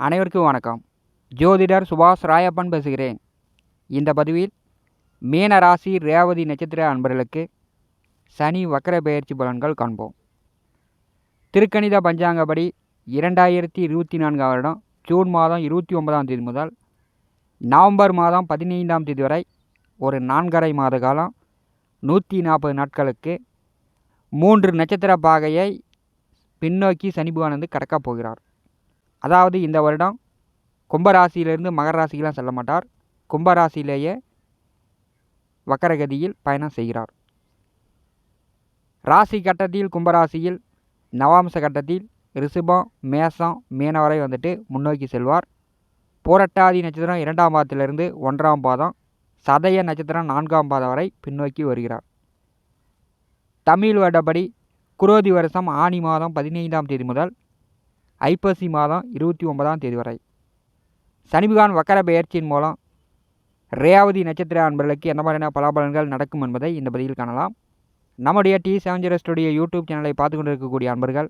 அனைவருக்கும் வணக்கம். ஜோதிடர் சுபாஷ் ராயப்பன் பேசுகிறேன். இந்த பதிவில் மீன ராசி ரேவதி நட்சத்திர அன்பர்களுக்கு சனி வக்கர பெயர்ச்சி பலன்கள் காண்போம். திருக்கணித பஞ்சாங்கப்படி இரண்டாயிரத்தி இருபத்தி நான்காம் வருடம் ஜூன் மாதம் இருபத்தி ஒன்பதாம் தேதி முதல் நவம்பர் மாதம் பதினைந்தாம் தேதி வரை ஒரு நான்கரை மாத காலம் நூற்றி நாற்பது நாட்களுக்கு மூன்று நட்சத்திர பாகையை பின்னோக்கி சனி பகவான் வந்து கடக்கப் போகிறார். அதாவது இந்த வருடம் கும்பராசியிலிருந்து மகர ராசிக்கெலாம் செல்ல மாட்டார். கும்பராசியிலேயே வக்கரகதியில் பயணம் செய்கிறார். ராசி கட்டத்தில் கும்பராசியில் நவாம்ச கட்டத்தில் ரிஷபம் மேசம் மீனவரை வந்துட்டு முன்னோக்கி செல்வார். போரட்டாதி நட்சத்திரம் இரண்டாம் பாதத்திலிருந்து ஒன்றாம் பாதம் சதய நட்சத்திரம் நான்காம் பாதம் வரை பின்னோக்கி வருகிறார். தமிழ் வருடப்படி குரோதி வருஷம் ஆனி மாதம் பதினைந்தாம் தேதி முதல் ஐப்பசி மாதம் இருபத்தி ஒன்பதாம் தேதி வரை. சனிபகான் வக்கர பெயர்ச்சியின் மூலம் ரேவதி நட்சத்திர அன்பர்களுக்கு என்ன மாதிரியான பலாபலன்கள் நடக்கும் என்பதை இந்த பதிவில் காணலாம். நம்முடைய T seven zero studio YouTube சேனலை பார்த்து கொண்டு இருக்கக்கூடிய அன்பர்கள்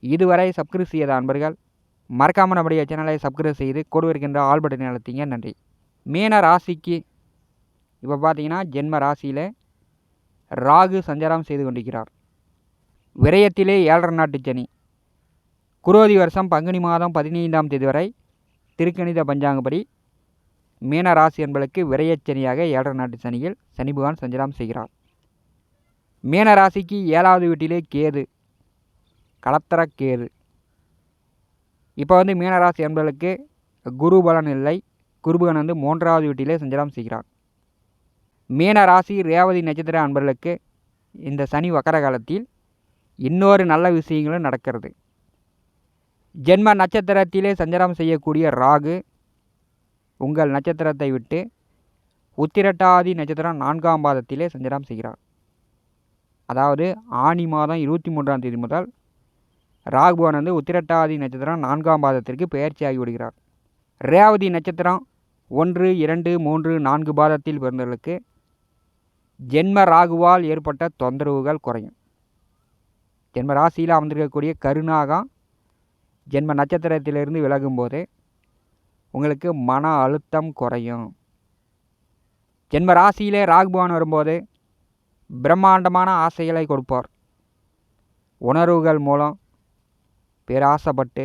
இதுவரை சப்ஸ்கிரைப் செய்யாத அன்பர்கள் மறக்காமல் நம்முடைய சேனலை சப்ஸ்கிரைப் செய்து கொடு இருக்கின்ற ஆல் பட்டன் நன்றி. மீன ராசிக்கு இப்போ பார்த்தீங்கன்னா ஜென்ம ராசியில் ராகு சஞ்சாரம் செய்து கொண்டிருக்கிறார். விரயத்திலே ஏழரை நாட்டு சனி. குரோதி வருஷம் பங்குனி மாதம் பதினைந்தாம் தேதி வரை திருக்கணித பஞ்சாங்கப்படி மீன ராசி என்பதற்கு விரையச்சனியாக ஏழரை நாட்டு சனியில் சனி பகவான் சஞ்சாரம் செய்கிறார். மீன ராசிக்கு ஏழாவது வீட்டிலே கேது கலத்தர கேது. இப்போ வந்து மீனராசி என்பதற்கு குரு பலன் இல்லை. குருபகன் வந்து மூன்றாவது வீட்டிலே சஞ்சாரம் செய்கிறார். மீன ராசி ரேவதி நட்சத்திர அன்பர்களுக்கு இந்த சனி வக்கர காலத்தில் இன்னொரு நல்ல விஷயங்களும் நடக்கிறது. ஜென்ம நட்சத்திரத்திலே சஞ்சாரம் செய்யக்கூடிய ராகு உங்கள் நட்சத்திரத்தை விட்டு உத்திரட்டாதி நட்சத்திரம் நான்காம் பாதத்திலே சஞ்சாரம் செய்கிறார். அதாவது ஆனி மாதம் இருபத்தி மூன்றாம் தேதி முதல் ராகுபவன் வந்து உத்திரட்டாதி நட்சத்திரம் நான்காம் பாதத்திற்கு பெயர்ச்சியாகி ஆகிவிடுகிறார் ரேவதி நட்சத்திரம் ஒன்று இரண்டு மூன்று நான்கு பாதத்தில் பிறந்தவர்களுக்கு ஜென்ம ராகுவால் ஏற்பட்ட தொந்தரவுகள் குறையும். ஜென்ம ராசியில் அமர்ந்திருக்கக்கூடிய கருணாகம் ஜென்ம நட்சத்திரத்திலிருந்து விலகும்போது உங்களுக்கு மன அழுத்தம் குறையும். ஜென்ம ராசியிலே ராகுபவன் வரும்போது பிரம்மாண்டமான ஆசைகளை கொடுப்பார். உணர்வுகள் மூலம் பேராசைப்பட்டு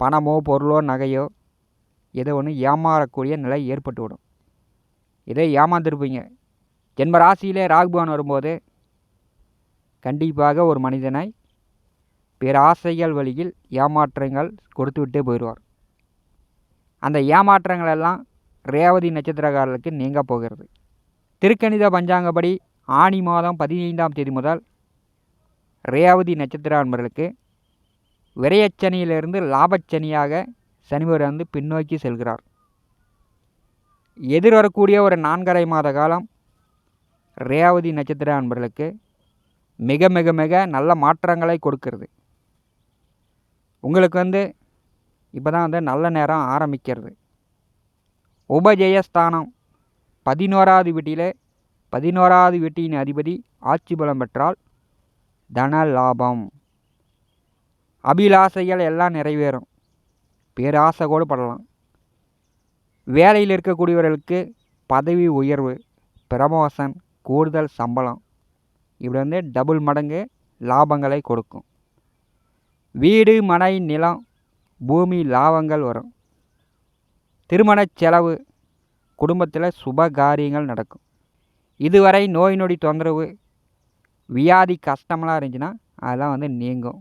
பணமோ பொருளோ நகையோ ஏதோ ஒன்று ஏமாறக்கூடிய நிலை ஏற்பட்டுவிடும். இதை ஏமாந்துருப்பீங்க. ஜென்ம ராசியிலே ராகுபவன் வரும்போது கண்டிப்பாக ஒரு மனிதனை பிற ஆசைகள் வழியில் ஏமாற்றங்கள் கொடுத்து விட்டே போயிடுவார். அந்த ஏமாற்றங்கள் எல்லாம் ரேவதி நட்சத்திரக்காரர்களுக்கு நீங்க போகிறது. திருக்கணித பஞ்சாங்கப்படி ஆணி மாதம் பதினைந்தாம் தேதி முதல் ரேவதி நட்சத்திர அன்பர்களுக்கு விரையச்சனியிலிருந்து லாபச்சனியாக சனிவர் வந்து பின்னோக்கி செல்கிறார். எதிர்வரக்கூடிய ஒரு நான்கரை மாத காலம் ரேவதி நட்சத்திர அன்பர்களுக்கு மிக மிக மிக நல்ல மாற்றங்களை கொடுக்கிறது. உங்களுக்கு வந்து இப்போ தான் வந்து நல்ல நேரம் ஆரம்பிக்கிறது. உபஜெயஸ்தானம் பதினோராவது வீட்டிலே பதினோராவது வீட்டின் அதிபதி ஆட்சி பலம் பெற்றால் தன லாபம். அபிலாசைகள் எல்லாம் நிறைவேறும். பேராசை கூட படலாம். வேலையில் இருக்கக்கூடியவர்களுக்கு பதவி உயர்வு பிரமோசன் கூடுதல் சம்பளம். இப்படி வந்து டபுள் மடங்கு லாபங்களை கொடுக்கும். வீடு மனை நிலம் பூமி லாபங்கள் வரும். திருமண செலவு குடும்பத்தில் சுப காரியங்கள் நடக்கும். இதுவரை நோய் நொடி தொந்தரவு வியாதி கஷ்டமெலாம் இருந்துச்சுன்னா அதெல்லாம் வந்து நீங்கும்.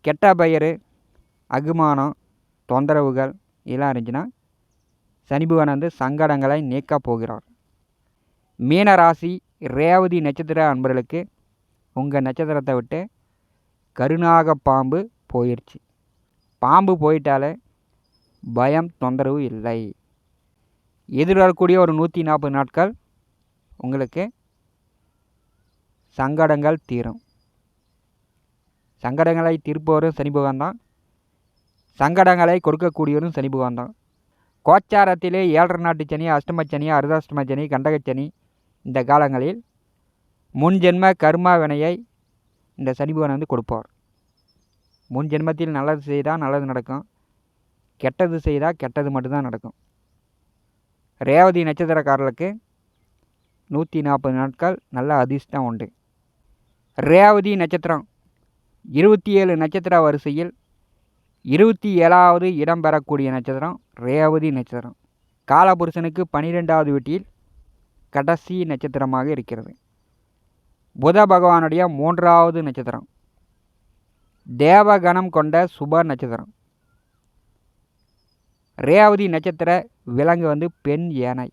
கெட்ட பெயர் அகுமானம் தொந்தரவுகள் இதெல்லாம் இருந்துச்சுன்னா சனிபுவன் வந்து சங்கடங்களை நீக்கப் போகிறார். மீனராசி ரேவதி நட்சத்திர அன்பர்களுக்கு உங்கள் நட்சத்திரத்தை விட்டு கருணாக பாம்பு போயிடுச்சு பாம்பு போயிட்டாலே பயம் தொந்தரவு இல்லை. எதிர்வரக்கூடிய ஒரு நூற்றி நாற்பது நாட்கள் உங்களுக்கு சங்கடங்கள் தீரும். சங்கடங்களை தீர்ப்பவரும் சனி பகவான் தான். சங்கடங்களை கொடுக்கக்கூடியவரும் சனி பகவான் தான். கோச்சாரத்திலே ஏழரை நாட்டு சனி அஷ்டமச்சனி அருதாஷ்டம சனி கண்டகச்சனி இந்த காலங்களில் முன்ஜென்ம கர்மா வினையை இந்த சனி பகவான் வந்து கொடுப்பார். முன் ஜென்மத்தில் நல்லது செய்தால் நல்லது நடக்கும். கெட்டது செய்தால் கெட்டது மட்டும்தான் நடக்கும். ரேவதி நட்சத்திரக்காரர்களுக்கு நூற்றி நாற்பது நாட்கள் நல்ல அதிர்ஷ்டம் உண்டு. ரேவதி நட்சத்திரம் இருபத்தி ஏழு நட்சத்திர வரிசையில் இருபத்தி ஏழாவது இடம் பெறக்கூடிய நட்சத்திரம் ரேவதி நட்சத்திரம். காலபுருஷனுக்கு பனிரெண்டாவது வீட்டில் கடைசி நட்சத்திரமாக இருக்கிறது. புத பகவானுடைய மூன்றாவது நட்சத்திரம். தேவகணம் கொண்ட சுப நட்சத்திரம். ரேவதி நட்சத்திர விலங்கு வந்து பெண் யானை.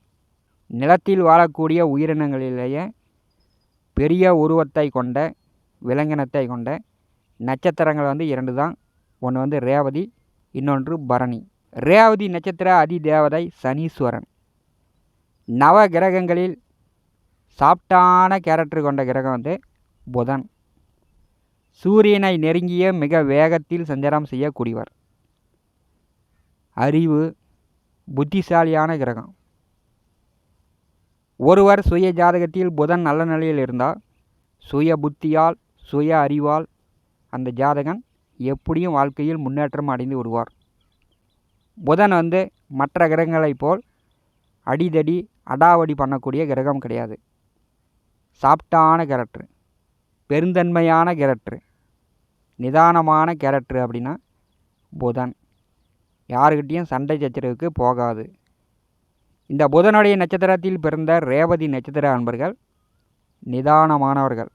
நிலத்தில் வாழக்கூடிய உயிரினங்களிலேயே பெரிய உருவத்தை கொண்ட விலங்கினத்தை கொண்ட நட்சத்திரங்கள் வந்து இரண்டு தான். ஒன்று வந்து ரேவதி இன்னொன்று பரணி. ரேவதி நட்சத்திர அதி தேவதை சனீஸ்வரன். நவ கிரகங்களில் சாப்டான கேரக்டர் கொண்ட கிரகம் வந்து புதன். சூரியனை நெருங்கிய மிக வேகத்தில் சஞ்சாரம் செய்யக்கூடியவர். அறிவு புத்திசாலியான கிரகம். ஒருவர் சுய ஜாதகத்தில் புதன் நல்ல நிலையில் இருந்தால் சுய புத்தியால் சுய அறிவால் அந்த ஜாதகன் எப்படியும் வாழ்க்கையில் முன்னேற்றம் அடைந்து விடுவார். புதன் வந்து மற்ற கிரகங்களைப் போல் அடிதடி அடாவடி பண்ணக்கூடிய கிரகம் கிடையாது. சாப்டான கேரக்டரு பெருந்தன்மையான கேரக்டரு நிதானமான கேரக்டரு அப்படின்னா புதன். யாருக்கிட்டேயும் சண்டை சச்சரவுக்கு போகாது. இந்த புதனுடைய நட்சத்திரத்தில் பிறந்த ரேவதி நட்சத்திர அன்பர்கள் நிதானமானவர்கள்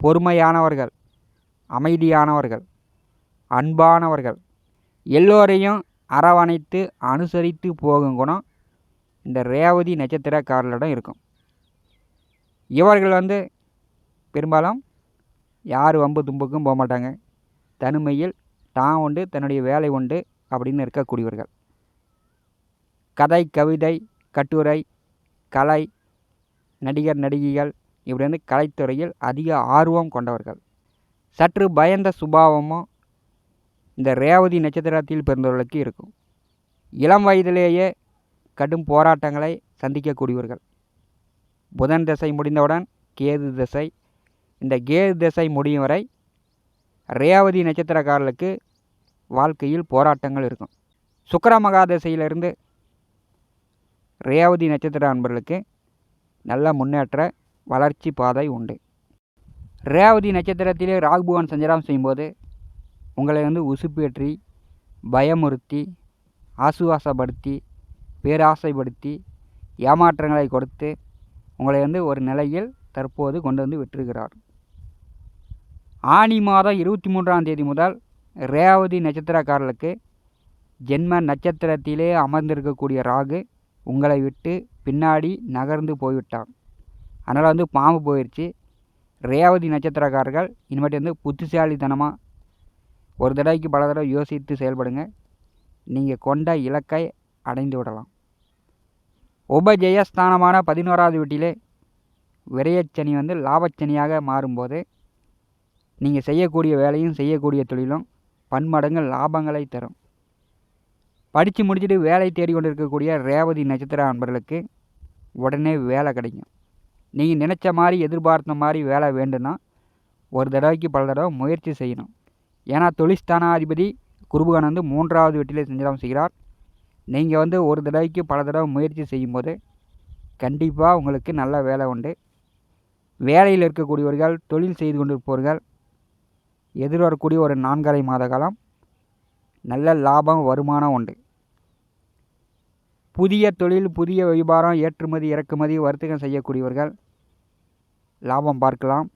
பொறுமையானவர்கள் அமைதியானவர்கள் அன்பானவர்கள். எல்லோரையும் அரவணைத்து அனுசரித்து போகும் குணம் இந்த ரேவதி நட்சத்திரக்காரர்களிடம் இருக்கும். இவர்கள் வந்து பெரும்பாலும் யார் வம்பு தும்புக்கும் போக மாட்டாங்க. தனிமையில் தான் உண்டு தன்னுடைய வேலை உண்டு அப்படின்னு இருக்கக்கூடியவர்கள். கதை கவிதை கட்டுரை கலை நடிகர் நடிகைகள் இப்படி வந்து கலைத்துறையில் அதிக ஆர்வம் கொண்டவர்கள். சற்று பயந்த சுபாவமும் இந்த ரேவதி நட்சத்திரத்தில் பிறந்தவர்களுக்கு இருக்கும். இளம் வயதிலேயே கடும் போராட்டங்களை சந்திக்கக்கூடியவர்கள். புதன் திசை முடிந்தவுடன் கேது திசை. இந்த கேது திசை முடியும் வரை ரேவதி நட்சத்திரக்காரர்களுக்கு வாழ்க்கையில் போராட்டங்கள் இருக்கும். சுக்கர மகாதிசையிலிருந்து ரேவதி நட்சத்திர அன்பர்களுக்கு நல்ல முன்னேற்ற வளர்ச்சி பாதை உண்டு. ரேவதி நட்சத்திரத்திலே ராகுபவன் சஞ்சாரம் செய்யும்போது உங்களை வந்து உசுப்பேற்றி பயமுறுத்தி ஆசுவாசப்படுத்தி பேராசைப்படுத்தி ஏமாற்றங்களை கொடுத்து உங்களை வந்து ஒரு நிலையில் தற்போது கொண்டு வந்து விட்டிருக்கிறார். ஆனி மாதம் இருபத்தி மூன்றாம் தேதி முதல் ரேவதி நட்சத்திரக்காரர்களுக்கு ஜென்ம நட்சத்திரத்திலே அமர்ந்திருக்கக்கூடிய ராகு உங்களை விட்டு பின்னாடி நகர்ந்து போய்விட்டார். அதனால் வந்து பாம்பு போயிடுச்சு ரேவதி நட்சத்திரக்காரர்கள் இனிமேட்டு வந்து புத்திசாலித்தனமாக ஒரு தடவைக்கு பல தடவை யோசித்து செயல்படுங்க. நீங்கள் கொண்ட இலக்கை அடைந்து விடலாம். உபஜெயஸ்தானமான பதினோராவது வீட்டிலே விரயச்சனி வந்து லாபச்சனியாக மாறும்போது நீங்கள் செய்யக்கூடிய வேலையும் செய்யக்கூடிய தொழிலும் பன்மடங்கு லாபங்களை தரும். படித்து முடிச்சுட்டு வேலை தேடி கொண்டு இருக்கக்கூடிய ரேவதி நட்சத்திர அன்பர்களுக்கு உடனே வேலை கிடைக்கும். நீங்கள் நினச்ச மாதிரி எதிர்பார்த்த மாதிரி வேலை வேண்டும்னா ஒரு தடவைக்கு பல தடவை முயற்சி செய்யணும். ஏன்னா தொழில்ஸ்தானாதிபதி குருபகன் வந்து மூன்றாவது வீட்டிலே செஞ்சிடம் செய்கிறார். நீங்கள் வந்து ஒரு தடவைக்கு பல தடவை முயற்சி செய்யும்போது கண்டிப்பாக உங்களுக்கு நல்ல வேலை உண்டு. வேலையில் இருக்கக்கூடியவர்கள் தொழில் செய்து கொண்டிருப்பவர்கள் எதிர்வரக்கூடிய ஒரு நான்கரை மாத காலம் நல்ல லாபம் வருமானம் உண்டு. புதிய தொழில் புதிய வியாபாரம் ஏற்றுமதி இறக்குமதி வர்த்தகம் செய்யக்கூடியவர்கள் லாபம் பார்க்கலாம்.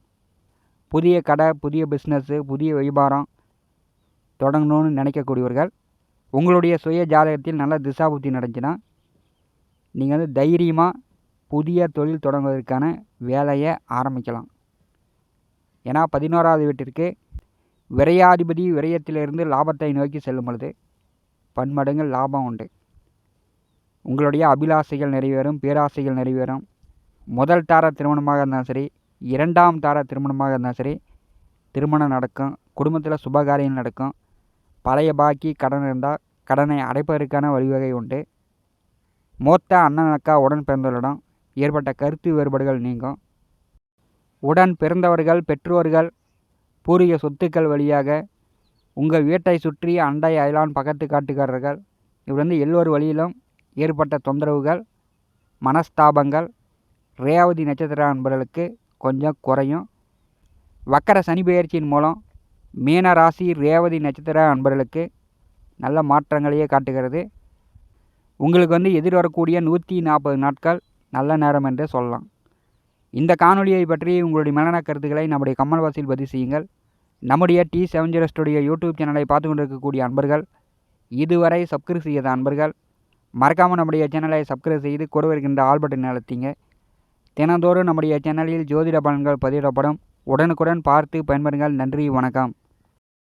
புதிய கடை புதிய பிஸ்னஸ்ஸு புதிய வியாபாரம் தொடங்கணும்னு நினைக்கக்கூடியவர்கள் உங்களுடைய சுய ஜாதகத்தில் நல்ல திசாபுத்தி நடந்துச்சுன்னா நீங்கள் வந்து தைரியமாக புதிய தொழில் தொடங்குவதற்கான வேலையை ஆரம்பிக்கலாம். ஏன்னா பதினோராவது வீட்டிற்கு விரையாதிபதி விரயத்திலிருந்து லாபத்தை நோக்கி செல்லும் பொழுது பன்மடங்கு லாபம் உண்டு. உங்களுடைய அபிலாசைகள் நிறைவேறும் பேராசைகள் நிறைவேறும். முதல் தார திருமணமாக இருந்தாலும் சரி இரண்டாம் தார திருமணமாக இருந்தாலும் சரி திருமணம் நடக்கும் குடும்பத்தில் சுபகாரியம் நடக்கும் பழைய பாக்கி கடன் இருந்தால் கடனை அடைப்பதற்கான வழிவகை உண்டு. மூத்த அண்ணன் அக்கா உடன் பிறந்தவரிடம் ஏற்பட்ட கருத்து வேறுபாடுகள் நீங்கும். உடன் பிறந்தவர்கள் பெற்றோர்கள் பூர்வீக சொத்துக்கள் வழியாக உங்கள் வீட்டை சுற்றி அண்டை அயலான் பக்கத்து காட்டுக்காரர்கள் இவருந்து வந்து எல்லோரு வழியிலும் ஏற்பட்ட தொந்தரவுகள் மனஸ்தாபங்கள் ரேவதி நட்சத்திர அன்பர்களுக்கு கொஞ்சம் குறையும். வக்கர சனி பெயர்ச்சியின் மூலம் மீன ராசி ரேவதி நட்சத்திர அன்பர்களுக்கு நல்ல மாற்றங்களையே காட்டுகிறது. உங்களுக்கு வந்து எதிர் வரக்கூடிய நூற்றி நாற்பது நாட்கள் நல்ல நேரம் என்று சொல்லலாம். இந்த காணொலியை பற்றி உங்களுடைய மனநக் கருத்துக்களை நம்முடைய கமல் வாசியில் பதிவு செய்யுங்கள். நம்முடைய T seven zero studio YouTube சேனலை பார்த்து கொண்டிருக்கக்கூடிய அன்பர்கள் இதுவரை சப்ஸ்கிரைப் செய்யாத அன்பர்கள் மறக்காமல் நம்முடைய சேனலை சப்ஸ்கிரைப் செய்து கூட வருகின்ற ஆல் பட்டன் அழுத்திங்க. தினந்தோறும் நம்முடைய சேனலில் ஜோதிட பலன்கள் பதிவிடப்படும். உடனுக்குடன் பார்த்து பயன்பெறுங்கள். நன்றி வணக்கம்.